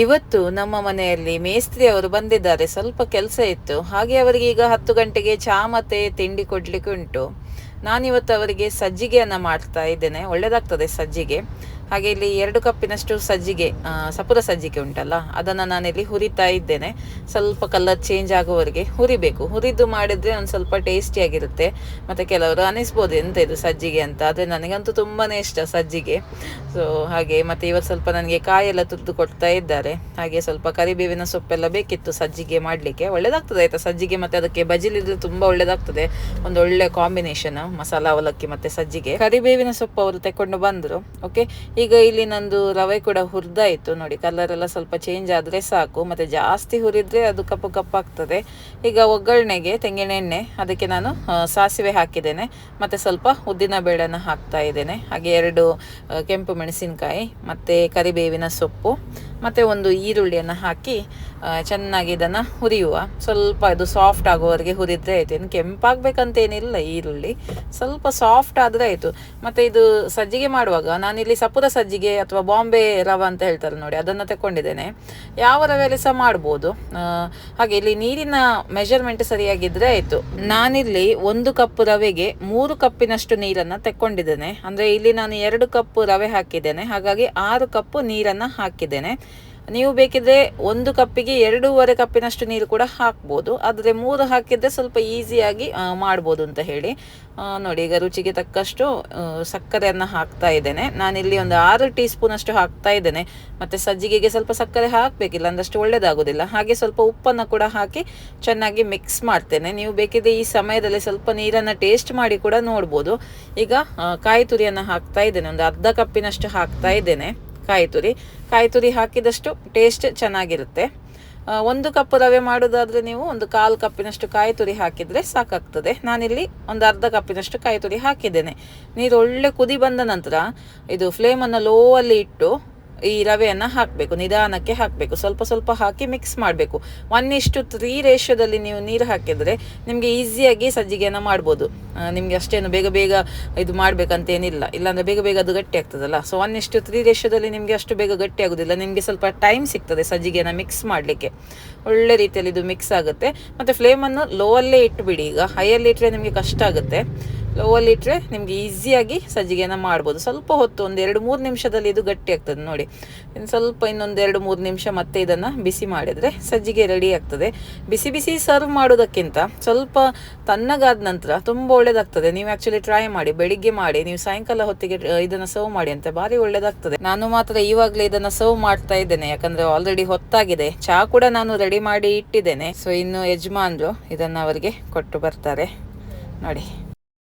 ಇವತ್ತು ನಮ್ಮ ಮನೆಯಲ್ಲಿ ಮೇಸ್ತ್ರಿ ಅವರು ಬಂದಿದ್ದಾರೆ. ಸ್ವಲ್ಪ ಕೆಲಸ ಇತ್ತು. ಹಾಗೆ ಅವರಿಗೆ ಈಗ ಹತ್ತು ಗಂಟೆಗೆ ಚಹಾ ಮತ್ತೆ ತಿಂಡಿ ಕೊಡ್ಲಿಕ್ಕೆ ಉಂಟು. ನಾನಿವತ್ತು ಅವರಿಗೆ ಸಜ್ಜಿಗೆಯನ್ನ ಮಾಡ್ತಾ ಇದ್ದೇನೆ. ಒಳ್ಳೇದಾಗ್ತದೆ ಸಜ್ಜಿಗೆ. ಹಾಗೆ ಇಲ್ಲಿ ಎರಡು ಕಪ್ಪಿನಷ್ಟು ಸಜ್ಜಿಗೆ ಸಪುರ ಸಜ್ಜಿಗೆ ಉಂಟಲ್ಲ, ಅದನ್ನು ನಾನಿಲ್ಲಿ ಹುರಿತಾ ಇದ್ದೇನೆ. ಸ್ವಲ್ಪ ಕಲರ್ ಚೇಂಜ್ ಆಗುವವರೆಗೆ ಹುರಿಬೇಕು. ಹುರಿದು ಮಾಡಿದರೆ ಒಂದು ಸ್ವಲ್ಪ ಟೇಸ್ಟಿಯಾಗಿರುತ್ತೆ ಮತ್ತು ಕೆಲವರು ಅನಿಸ್ಬೋದು, ಎಂತ ಇದು ಸಜ್ಜಿಗೆ ಅಂತ? ಆದರೆ ನನಗಂತೂ ತುಂಬಾ ಇಷ್ಟ ಸಜ್ಜಿಗೆ. ಸೊ ಹಾಗೆ ಮತ್ತು ಇವತ್ತು ಸ್ವಲ್ಪ ನನಗೆ ಕಾಯೆಲ್ಲ ತುತ್ತು ಕೊಡ್ತಾ ಇದ್ದಾರೆ. ಹಾಗೆ ಸ್ವಲ್ಪ ಕರಿಬೇವಿನ ಸೊಪ್ಪೆಲ್ಲ ಬೇಕಿತ್ತು ಸಜ್ಜಿಗೆ ಮಾಡಲಿಕ್ಕೆ. ಒಳ್ಳೆಯದಾಗ್ತದೆ ಆಯಿತಾ ಸಜ್ಜಿಗೆ ಮತ್ತು ಅದಕ್ಕೆ ಬಜಿಲಿದ್ರೆ ತುಂಬ ಒಳ್ಳೆಯದಾಗ್ತದೆ ಒಂದು ಒಳ್ಳೆ ಕಾಂಬಿನೇಷನ್ ಮಸಾಲ ಅವಲಕ್ಕಿ ಮತ್ತು ಸಜ್ಜಿಗೆ. ಕರಿಬೇವಿನ ಸೊಪ್ಪು ಅವರು ತಗೊಂಡು ಬಂದರು. ಓಕೆ ಈಗ ಇಲ್ಲಿ ನಂದು ರವೆ ಕೂಡ ಹುರಿದಾಯಿತು ನೋಡಿ ಕಲರ್ ಎಲ್ಲ ಸ್ವಲ್ಪ ಚೇಂಜ್ ಆದರೆ ಸಾಕು, ಮತ್ತು ಜಾಸ್ತಿ ಹುರಿದ್ರೆ ಅದು ಕಪ್ಪು ಕಪ್ಪಾಗ್ತದೆ. ಈಗ ಒಗ್ಗರಣೆಗೆ ತೆಂಗಿನ ಎಣ್ಣೆ, ಅದಕ್ಕೆ ನಾನು ಸಾಸಿವೆ ಹಾಕಿದ್ದೇನೆ, ಮತ್ತು ಸ್ವಲ್ಪ ಉದ್ದಿನ ಬೇಳೆನ ಹಾಕ್ತಾ ಇದ್ದೇನೆ, ಹಾಗೆ ಎರಡು ಕೆಂಪು ಮೆಣಸಿನಕಾಯಿ, ಮತ್ತು ಕರಿಬೇವಿನ ಸೊಪ್ಪು. ಮತ್ತು ಒಂದು ಈರುಳ್ಳಿಯನ್ನು ಹಾಕಿ ಚೆನ್ನಾಗಿ ಇದನ್ನು ಹುರಿಯುವ. ಸ್ವಲ್ಪ ಇದು ಸಾಫ್ಟ್ ಆಗೋವರೆಗೆ ಹುರಿದ್ರೆ ಆಯಿತು. ಇನ್ನು ಕೆಂಪಾಗಬೇಕಂತೇನಿಲ್ಲ ಈರುಳ್ಳಿ. ಸ್ವಲ್ಪ ಸಾಫ್ಟ್ ಆದರೆ ಆಯಿತು. ಮತ್ತು ಇದು ಸಜ್ಜಿಗೆ ಮಾಡುವಾಗ, ನಾನಿಲ್ಲಿ ಸಪುರ ಸಜ್ಜಿಗೆ ಅಥವಾ ಬಾಂಬೆ ರವ ಅಂತ ಹೇಳ್ತಾರೆ ನೋಡಿ, ಅದನ್ನು ತಗೊಂಡಿದ್ದೇನೆ ಯಾವ ರವೆಯಲ್ಲಿ ಸಹ ಮಾಡ್ಬೋದು. ಹಾಗೆ ಇಲ್ಲಿ ನೀರಿನ ಮೆಷರ್ಮೆಂಟ್ ಸರಿಯಾಗಿದ್ದರೆ ಆಯಿತು. ನಾನಿಲ್ಲಿ ಒಂದು ಕಪ್ ರವೆಗೆ ಮೂರು ಕಪ್ಪಿನಷ್ಟು ನೀರನ್ನು ತೆಕ್ಕೊಂಡಿದ್ದೇನೆ. ಅಂದರೆ ಇಲ್ಲಿ ನಾನು ಎರಡು ಕಪ್ ರವೆ ಹಾಕಿದ್ದೇನೆ. ಹಾಗಾಗಿ ಆರು ಕಪ್ ನೀರನ್ನು ಹಾಕಿದ್ದೇನೆ. ನೀವು ಬೇಕಿದ್ರೆ ಒಂದು ಕಪ್ಪಿಗೆ ಎರಡೂವರೆ ಕಪ್ಪಿನಷ್ಟು ನೀರು ಕೂಡ ಹಾಕ್ಬೋದು. ಆದರೆ ಮೂರು ಹಾಕಿದ್ರೆ ಸ್ವಲ್ಪ ಈಸಿಯಾಗಿ ಮಾಡ್ಬೋದು ಅಂತ ಹೇಳಿ. ನೋಡಿ, ಈಗ ರುಚಿಗೆ ತಕ್ಕಷ್ಟು ಸಕ್ಕರೆಯನ್ನು ಹಾಕ್ತಾ ಇದ್ದೇನೆ. ನಾನಿಲ್ಲಿ ಒಂದು ಆರು ಟೀ ಸ್ಪೂನಷ್ಟು ಹಾಕ್ತಾ ಇದ್ದೇನೆ. ಮತ್ತು ಸಜ್ಜಿಗೆಗೆ ಸ್ವಲ್ಪ ಸಕ್ಕರೆ ಹಾಕಬೇಕಿಲ್ಲ, ಅಂದಷ್ಟು ಒಳ್ಳೇದಾಗೋದಿಲ್ಲ. ಹಾಗೆ ಸ್ವಲ್ಪ ಉಪ್ಪನ್ನು ಕೂಡ ಹಾಕಿ ಚೆನ್ನಾಗಿ ಮಿಕ್ಸ್ ಮಾಡ್ತೇನೆ. ನೀವು ಬೇಕಿದ್ರೆ ಈ ಸಮಯದಲ್ಲಿ ಸ್ವಲ್ಪ ನೀರನ್ನು ಟೇಸ್ಟ್ ಮಾಡಿ ಕೂಡ ನೋಡ್ಬೋದು. ಈಗ ಕಾಯಿ ತುರಿಯನ್ನು ಹಾಕ್ತಾ ಇದ್ದೇನೆ. ಒಂದು ಅರ್ಧ ಕಪ್ಪಿನಷ್ಟು ಹಾಕ್ತಾ ಇದ್ದೇನೆ. ಕಾಯಿ ತುರಿ ಕಾಯಿ ತುರಿ ಹಾಕಿದಷ್ಟು ಟೇಸ್ಟ್ ಚೆನ್ನಾಗಿರುತ್ತೆ. ಒಂದು ಕಪ್ ರವೆ ಮಾಡೋದಾದರೆ ನೀವು ಒಂದು ಕಾಲು ಕಪ್ಪಿನಷ್ಟು ಕಾಯಿ ತುರಿ ಹಾಕಿದರೆ ಸಾಕಾಗ್ತದೆ. ನಾನಿಲ್ಲಿ ಒಂದು ಅರ್ಧ ಕಪ್ಪಿನಷ್ಟು ಕಾಯಿ ತುರಿ ಹಾಕಿದ್ದೇನೆ. ನೀರು ಒಳ್ಳೆ ಕುದಿ ಬಂದ ನಂತರ ಇದು ಫ್ಲೇಮನ್ನು ಲೋ ಅಲ್ಲಿ ಇಟ್ಟು ಈ ರವೆಯನ್ನು ಹಾಕಬೇಕು, ನಿಧಾನಕ್ಕೆ ಹಾಕಬೇಕು, ಸ್ವಲ್ಪ ಸ್ವಲ್ಪ ಹಾಕಿ ಮಿಕ್ಸ್ ಮಾಡಬೇಕು. ಒನ್ ಇಷ್ಟು ತ್ರೀ ರೇಷ್ಯೋದಲ್ಲಿ ನೀವು ನೀರು ಹಾಕಿದರೆ ನಿಮಗೆ ಈಸಿಯಾಗಿ ಸಜ್ಜಿಗೆಯನ್ನು ಮಾಡ್ಬೋದು. ನಿಮಗೆ ಅಷ್ಟೇನು ಬೇಗ ಬೇಗ ಇದು ಮಾಡಬೇಕಂತೇನಿಲ್ಲ. ಇಲ್ಲಾಂದರೆ ಬೇಗ ಬೇಗ ಅದು ಗಟ್ಟಿ ಆಗ್ತದಲ್ಲ. ಸೊ ಒನ್ ಇಷ್ಟು ತ್ರೀ ರೇಷ್ಯೋದಲ್ಲಿ ನಿಮಗೆ ಅಷ್ಟು ಬೇಗ ಗಟ್ಟಿ ಆಗೋದಿಲ್ಲ. ನಿಮಗೆ ಸ್ವಲ್ಪ ಟೈಮ್ ಸಿಗ್ತದೆ ಸಜ್ಜಿಗೆಯನ್ನು ಮಿಕ್ಸ್ ಮಾಡಲಿಕ್ಕೆ. ಒಳ್ಳೆ ರೀತಿಯಲ್ಲಿ ಇದು ಮಿಕ್ಸ್ ಆಗುತ್ತೆ. ಮತ್ತು ಫ್ಲೇಮನ್ನು ಲೋವಲ್ಲೇ ಇಟ್ಬಿಡಿ. ಈಗ ಹೈಯಲ್ಲಿ ಇಟ್ಟರೆ ನಿಮಗೆ ಕಷ್ಟ ಆಗುತ್ತೆ. ಲೋವಲ್ಲಿ ಇಟ್ಟರೆ ನಿಮಗೆ ಈಸಿಯಾಗಿ ಸಜ್ಜಿಗೆನ ಮಾಡ್ಬೋದು. ಸ್ವಲ್ಪ ಹೊತ್ತು, ಒಂದು ಎರಡು ಮೂರು ನಿಮಿಷದಲ್ಲಿ ಇದು ಗಟ್ಟಿ ಆಗ್ತದೆ ನೋಡಿ. ಇನ್ನು ಸ್ವಲ್ಪ ಇನ್ನೊಂದು ಎರಡು ಮೂರು ನಿಮಿಷ ಮತ್ತೆ ಇದನ್ನು ಬಿಸಿ ಮಾಡಿದರೆ ಸಜ್ಜಿಗೆ ರೆಡಿ ಆಗ್ತದೆ. ಬಿಸಿ ಬಿಸಿ ಸರ್ವ್ ಮಾಡೋದಕ್ಕಿಂತ ಸ್ವಲ್ಪ ತಣ್ಣಗಾದ ನಂತರ ತುಂಬ ಒಳ್ಳೆಯದಾಗ್ತದೆ ನೀವು ಆ್ಯಕ್ಚುಲಿ ಟ್ರೈ ಮಾಡಿ, ಬೆಳಿಗ್ಗೆ ಮಾಡಿ, ನೀವು ಸಾಯಂಕಾಲ ಹೊತ್ತಿಗೆ ಇದನ್ನು ಸರ್ವ್ ಮಾಡಿ ಅಂತ ಭಾರಿ ಒಳ್ಳೆಯದಾಗ್ತದೆ ನಾನು ಮಾತ್ರ ಇವಾಗಲೇ ಇದನ್ನು ಸರ್ವ್ ಮಾಡ್ತಾ ಇದ್ದೇನೆ. ಯಾಕಂದರೆ ಆಲ್ರೆಡಿ ಹೊತ್ತಾಗಿದೆ. ಚಹಾ ಕೂಡ ನಾನು ರೆಡಿ ಮಾಡಿ ಇಟ್ಟಿದ್ದೇನೆ. ಸೊ ಇನ್ನು ಯಜಮಾನ್ರು ಇದನ್ನು ಅವರಿಗೆ ಕೊಟ್ಟು ಬರ್ತಾರೆ. ನೋಡಿ.